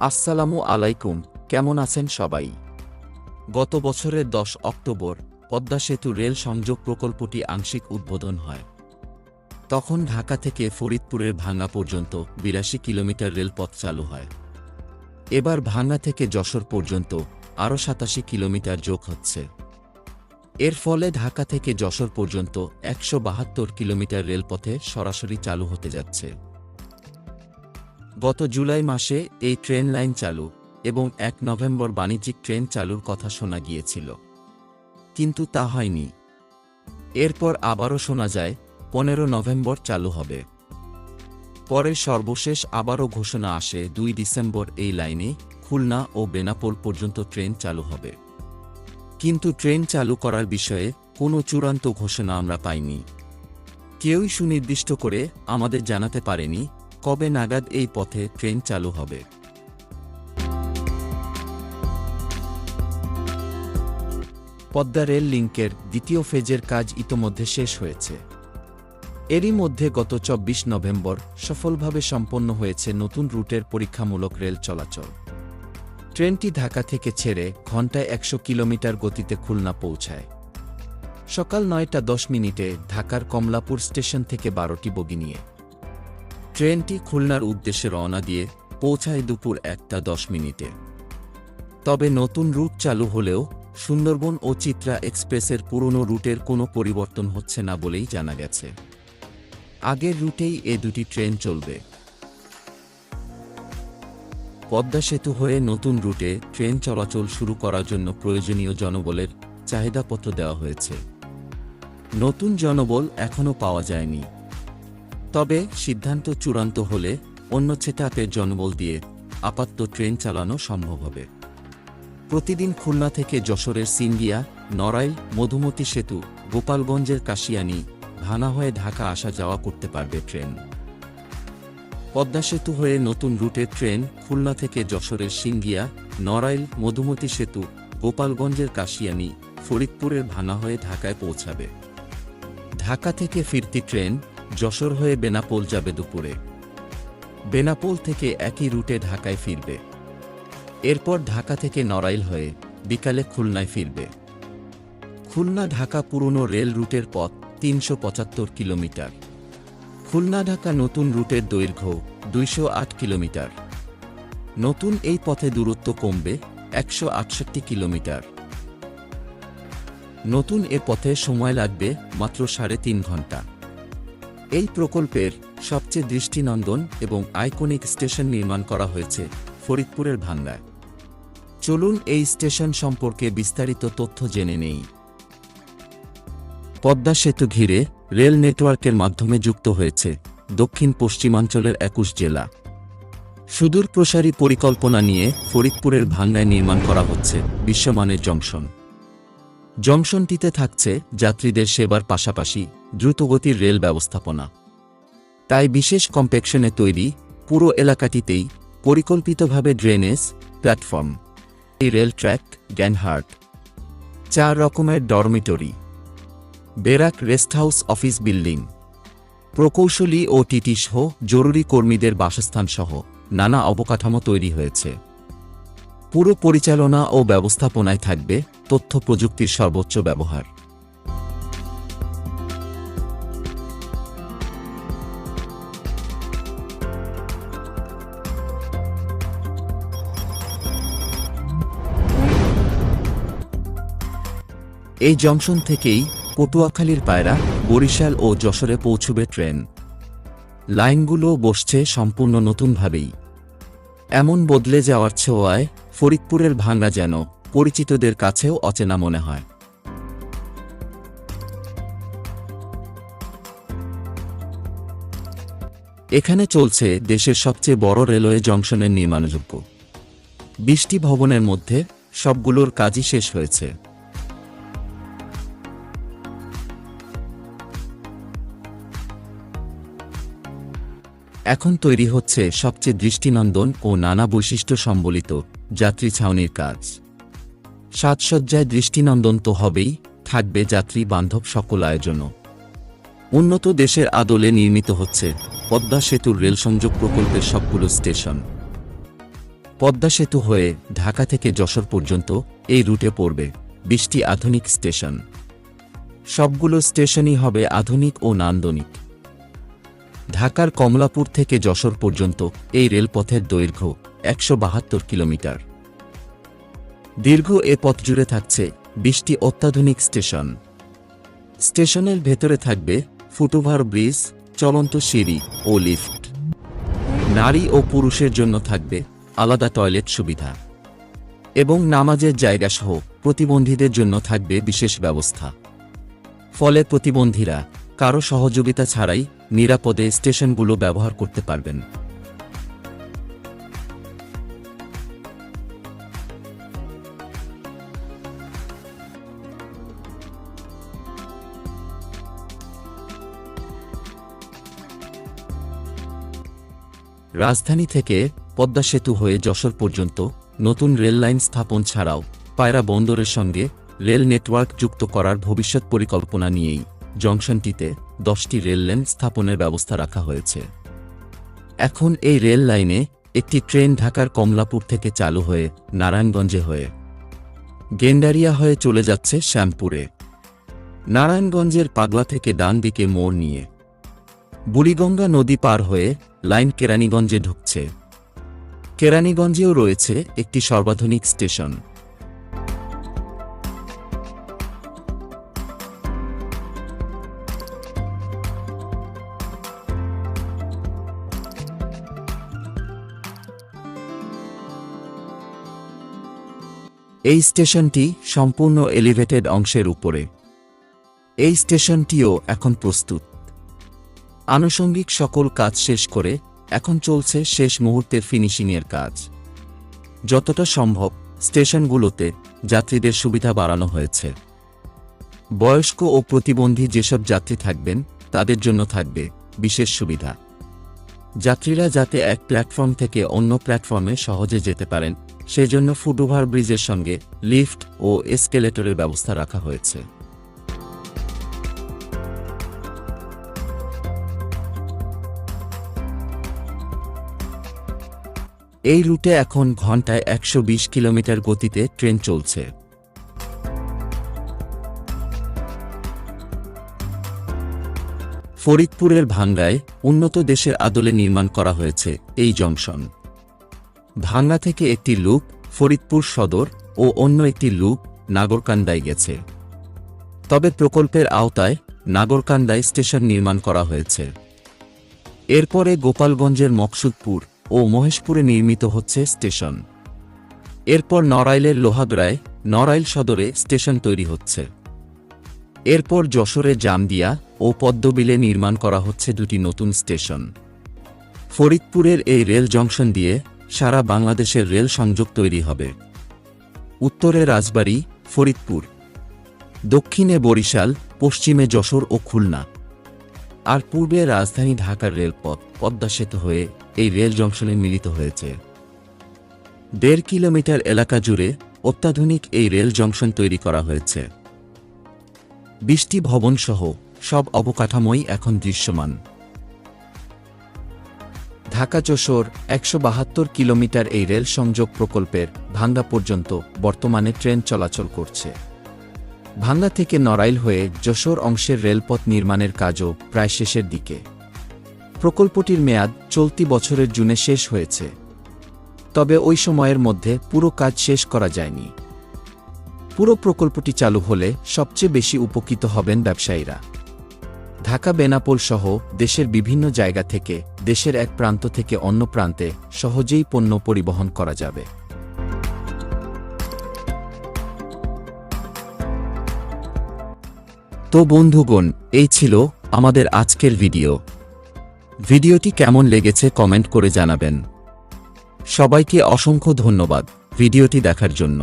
আসসালামু আলাইকুম, কেমন আছেন সবাই? গত বছরের দশ অক্টোবর, পদ্মা সেতু রেল সংযোগ প্রকল্পটি আংশিক উদ্বোধন হয়। তখন ঢাকা থেকে ফরিদপুরের ভাঙ্গা পর্যন্ত বিরাশি কিলোমিটার রেলপথ চালু হয়। এবার ভাঙ্গা থেকে যশোর পর্যন্ত আরও সাতাশি কিলোমিটার যোগ হচ্ছে। এর ফলে ঢাকা থেকে যশোর পর্যন্ত একশো বাহাত্তর কিলোমিটার রেলপথে সরাসরি চালু হতে যাচ্ছে। গত জুলাই মাসে এই ট্রেন লাইন চালু এবং এক নভেম্বর বাণিজ্যিক ট্রেন চালুর কথা শোনা গিয়েছিল। কিন্তু তা হয়নি। এরপর আবারও শোনা যায়, পনেরো নভেম্বর চালু হবে। পরে সর্বশেষ আবারও ঘোষণা আসে, দুই ডিসেম্বর এই লাইনে খুলনা ও বেনাপোল পর্যন্ত ট্রেন চালু হবে। কিন্তু ট্রেন চালু করার বিষয়ে কোনো চূড়ান্ত ঘোষণা আমরা পাইনি। কেউই সুনির্দিষ্ট করে আমাদের জানাতে পারেনি কবে নাগাদ এই পথে ট্রেন চালু হবে? পদ্মা রেল লিঙ্কের দ্বিতীয় ফেজের কাজ ইতোমধ্যে শেষ হয়েছে। এরই মধ্যে গত চব্বিশ নভেম্বর সফলভাবে সম্পন্ন হয়েছে নতুন রুটের পরীক্ষামূলক রেল চলাচল। ট্রেনটি ঢাকা থেকে ছেড়ে ঘন্টায় একশো কিলোমিটার গতিতে খুলনা পৌঁছায়। সকাল নয়টা দশ মিনিটে ঢাকার কমলাপুর স্টেশন থেকে বারোটি বগি নিয়ে। ট্রেনটি খুলনার উদ্দেশ্যে রওনা দিয়ে পৌঁছায় দুপুর একটা দশ মিনিটে। তবে নতুন রুট চালু হলেও সুন্দরবন ও চিত্রা এক্সপ্রেসের পুরনো রুটের কোনো পরিবর্তন হচ্ছে না বলেই জানা গেছে। আগের রুটেই এ দুটি ট্রেন চলবে। পদ্মা সেতু হয়ে নতুন রুটে ট্রেন চলাচল শুরু করার জন্য প্রয়োজনীয় জনবলের চাহিদাপত্র দেওয়া হয়েছে। নতুন জনবল এখনও পাওয়া যায়নি। তবে সিদ্ধান্ত চূড়ান্ত হলে অন্য ছেটাপের জনবল দিয়ে আপাতত ট্রেন চালানো সম্ভব হবে। প্রতিদিন খুলনা থেকে যশোরের সিঙ্গিয়া নড়াইল, মধুমতি সেতু, গোপালগঞ্জের কাশিয়ানি ভানা হয়ে ঢাকা আসা যাওয়া করতে পারবে ট্রেন। পদ্মা সেতু হয়ে নতুন রুটের ট্রেন খুলনা থেকে যশোরের সিঙ্গিয়া নড়াইল, মধুমতি সেতু, গোপালগঞ্জের কাশিয়ানি, ফরিদপুরের ভানা হয়ে ঢাকায় পৌঁছাবে। ঢাকা থেকে ফিরতি ট্রেন যশোর হয়ে বেনাপোল যাবে দুপুরে। বেনাপোল থেকে একই রুটে ঢাকায় ফিরবে। এরপর ঢাকা থেকে নড়াইল হয়ে বিকালে খুলনায় ফিরবে। খুলনা ঢাকা পুরনো রেল রুটের পথ তিনশো পঁচাত্তর কিলোমিটার। খুলনা ঢাকা নতুন রুটের দৈর্ঘ্য দুইশো আট কিলোমিটার। নতুন এই পথে দূরত্ব কমবে একশো আটষট্টি কিলোমিটার। নতুন এ পথে সময় লাগবে মাত্র সাড়ে তিন ঘণ্টা। এই প্রকল্পের সবচেয়ে দৃষ্টিনন্দন এবং আইকনিক স্টেশন নির্মাণ করা হয়েছে ফরিদপুরের ভাঙ্গায়। চলুন এই স্টেশন সম্পর্কে বিস্তারিত তথ্য জেনে নেই। পদ্মা সেতু ঘিরে রেল নেটওয়ার্কের মাধ্যমে যুক্ত হয়েছে দক্ষিণ পশ্চিমাঞ্চলের একুশ জেলা। সুদূর প্রসারী পরিকল্পনা নিয়ে ফরিদপুরের ভাঙ্গায় নির্মাণ করা হচ্ছে বিশ্বমানের জংশন। জংশনটিতে থাকছে যাত্রীদের সেবার পাশাপাশি দ্রুতগতির রেল ব্যবস্থাপনা। তাই বিশেষ কম্প্যাকশনে তৈরি পুরো এলাকাটিতেই পরিকল্পিতভাবে ড্রেনেজ প্ল্যাটফর্ম। এই রেল ট্র্যাক গ্যানহার্ট। চার রকমের dormitory. Barrack rest house office building. প্রকৌশলী ও টিটি সহ জরুরি কর্মীদের বাসস্থানসহ নানা অবকাঠামো তৈরি হয়েছে। পুরো পরিচালনা ও ব্যবস্থাপনায় থাকবে তথ্য প্রযুক্তির সর্বোচ্চ ব্যবহার। এই জংশন থেকেই পটুয়াখালীর পায়রা, বরিশাল ও যশোরে পৌঁছবে ট্রেন। লাইনগুলো বসছে সম্পূর্ণ নতুনভাবেই। এমন বদলে যাওয়ার ছোঁয়ায় ফরিদপুরের ভাঙ্গা যেন পরিচিতদের কাছেও অচেনা মনে হয়। এখানে চলছে দেশের সবচেয়ে বড় রেলওয়ে জংশনের নির্মাণযোগ্য। বিশটি ভবনের মধ্যে সবগুলোর কাজই শেষ হয়েছে। এখন তৈরি হচ্ছে সবচেয়ে দৃষ্টিনন্দন ও নানা বৈশিষ্ট্য সম্বলিত যাত্রী ছাউনির কাজ। সাজসজ্জায় দৃষ্টিনন্দন তো হবেই, থাকবে যাত্রী বান্ধব সকল আয়োজনও। উন্নত দেশের আদলে নির্মিত হচ্ছে পদ্মা সেতুর রেল সংযোগ প্রকল্পের সবগুলো স্টেশন। পদ্মা সেতু হয়ে ঢাকা থেকে যশোর পর্যন্ত এই রুটে পড়বে বিশটি আধুনিক স্টেশন। সবগুলো স্টেশনই হবে আধুনিক ও নান্দনিক। ঢাকার কমলাপুর থেকে যশোর পর্যন্ত এই রেলপথের দৈর্ঘ্য একশো বাহাত্তর কিলোমিটার। দীর্ঘ এ পথ জুড়ে থাকছে বিশটি অত্যাধুনিক স্টেশন। স্টেশনের ভেতরে থাকবে ফুটওভার ব্রিজ, চলন্ত সিঁড়ি ও লিফট। নারী ও পুরুষের জন্য থাকবে আলাদা টয়লেট সুবিধা। এবং নামাজের জায়গা সহ প্রতিবন্ধীদের জন্য থাকবে বিশেষ ব্যবস্থা। ফলে প্রতিবন্ধীরা কারও সহযোগিতা ছাড়াই নিরাপদে স্টেশনগুলো ব্যবহার করতে পারবেন। রাজধানী থেকে পদ্মা সেতু হয়ে যশোর পর্যন্ত নতুন রেল লাইন স্থাপন ছাড়াও পায়রা বন্দরের সঙ্গে রেল নেটওয়ার্ক যুক্ত করার ভবিষ্যৎ পরিকল্পনা নিয়েই। জংশনটিতে দশটি রেল লাইন স্থাপনের ব্যবস্থা রাখা হয়েছে। এখন এই রেল লাইনে একটি ট্রেন ঢাকার কমলাপুর থেকে চালু হয়ে নারায়ণগঞ্জে হয়ে গেন্ডারিয়া হয়ে চলে যাচ্ছে শ্যামপুরে। নারায়ণগঞ্জের পাগলা থেকে ডান দিকে মোড় নিয়ে বুড়িগঙ্গা নদী পার হয়ে লাইন কেরানীগঞ্জে ঢুকছে। কেরানীগঞ্জেও রয়েছে একটি সর্বাধুনিক স্টেশন। এই স্টেশনটি সম্পূর্ণ এলিভেটেড অংশের উপরে। এই স্টেশনটিও এখন প্রস্তুত। আনুষঙ্গিক সকল কাজ শেষ করে এখন চলছে শেষ মুহূর্তের ফিনিশিংয়ের কাজ। যতটা সম্ভব স্টেশনগুলোতে যাত্রীদের সুবিধা বাড়ানো হয়েছে। বয়স্ক ও প্রতিবন্ধী যেসব যাত্রী থাকবেন, তাদের জন্য থাকবে বিশেষ সুবিধা। যাত্রীরা যাতে এক প্ল্যাটফর্ম থেকে অন্য প্ল্যাটফর্মে সহজে যেতে পারেন, সেজন্য ফুটওভার ব্রিজের সঙ্গে লিফট ও এসকেলেটরের ব্যবস্থা রাখা হয়েছে। এই রুটে এখন ঘন্টায় একশো বিশ কিলোমিটার গতিতে ট্রেন চলছে। ফরিদপুরের ভাঙ্গায় উন্নত দেশের আদলে নির্মাণ করা হয়েছে এই জংশন। ভাঙ্গা থেকে একটি লুপ ফরিদপুর সদর ও অন্য একটি লুপ নাগরকান্দায় গেছে। তবে প্রকল্পের আওতায় নাগরকান্দায় স্টেশন নির্মাণ করা হয়েছে। এরপরে গোপালগঞ্জের মকসুদপুর ও মহেশপুরে নির্মিত হচ্ছে স্টেশন। এরপর নড়াইলের লোহাগড়ায় নড়াইল সদরে স্টেশন তৈরি হচ্ছে। এরপর যশোরে জামদিয়া ও পদ্মবিলে নির্মাণ করা হচ্ছে দুটি নতুন স্টেশন। ফরিদপুরের এই রেল জংশন দিয়ে সারা বাংলাদেশের রেল সংযোগ তৈরি হবে। উত্তরে রাজবাড়ী, ফরিদপুর। দক্ষিণে বরিশাল, পশ্চিমে যশোর ও খুলনা। আর পূর্বে রাজধানী ঢাকার রেলপথ পদ্মা সেতু হয়ে এই রেল জংশনে মিলিত হয়েছে। দেড় কিলোমিটার এলাকা জুড়ে অত্যাধুনিক এই রেল জংশন তৈরি করা হয়েছে। বৃষ্টি ভবন সহ সব অবকাঠামোই এখন দৃশ্যমান। ঢাকা যশোর একশো বাহাত্তর কিলোমিটার এই রেল সংযোগ প্রকল্পের ভাঙ্গা পর্যন্ত বর্তমানে ট্রেন চলাচল করছে। ভাঙ্গা থেকে নড়াইল হয়ে যশোর অংশের রেলপথ নির্মাণের কাজও প্রায় শেষের দিকে। প্রকল্পটির মেয়াদ চলতি বছরের জুনে শেষ হয়েছে। তবে ওই সময়ের মধ্যে পুরো কাজ শেষ করা যায়নি। পুরো প্রকল্পটি চালু হলে সবচেয়ে বেশি উপকৃত হবেন ব্যবসায়ীরা। ঢাকা বেনাপোল সহ দেশের বিভিন্ন জায়গা থেকে, দেশের এক প্রান্ত থেকে অন্য প্রান্তে সহজেই পণ্য পরিবহন করা যাবে। তো বন্ধুগণ, এই ছিল আমাদের আজকের ভিডিও। ভিডিওটি কেমন লেগেছে কমেন্ট করে জানাবেন। সবাইকে অসংখ্য ধন্যবাদ ভিডিওটি দেখার জন্য।